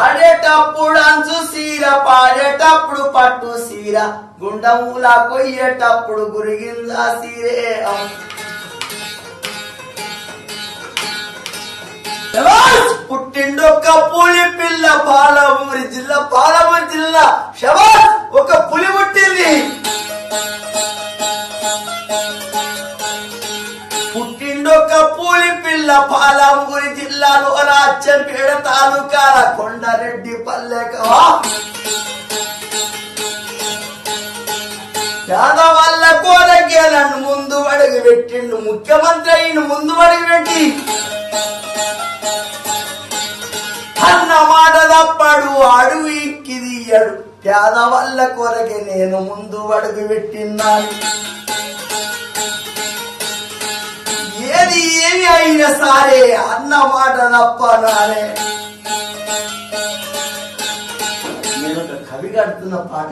ఆడేటప్పుడు అంచు సీర పాడేటప్పుడు పట్టు సీర గుండములా కొయ్యేటప్పుడు గురిగిందా సీరే. పుట్టిండొక్క పులి పిల్ల పాలమూరి జిల్లా పాలమూరి జిల్లా. శబాష్ ఒక పులి పుట్టింది. పుట్టిండొక పులి పిల్ల పాలమూరి జిల్లాలో రాజ్యంపేట తాలూకాల కొండారెడ్డి పల్లెకవా యాదవల్ల కోరగేలను ముందు అడుగు పెట్టిండు ముఖ్యమంత్రి అయిన ముందు అడుగు పెట్టి. అన్న మాట తప్పడు అడుగు ఇక్కి పేదవాళ్ళ పేదవల్ల కొరకే నేను ముందు అడుగు పెట్టిన్నాను సరే? అన్న మాట తప్పనానే నేను. ఒక కవి కడుతున్న పాట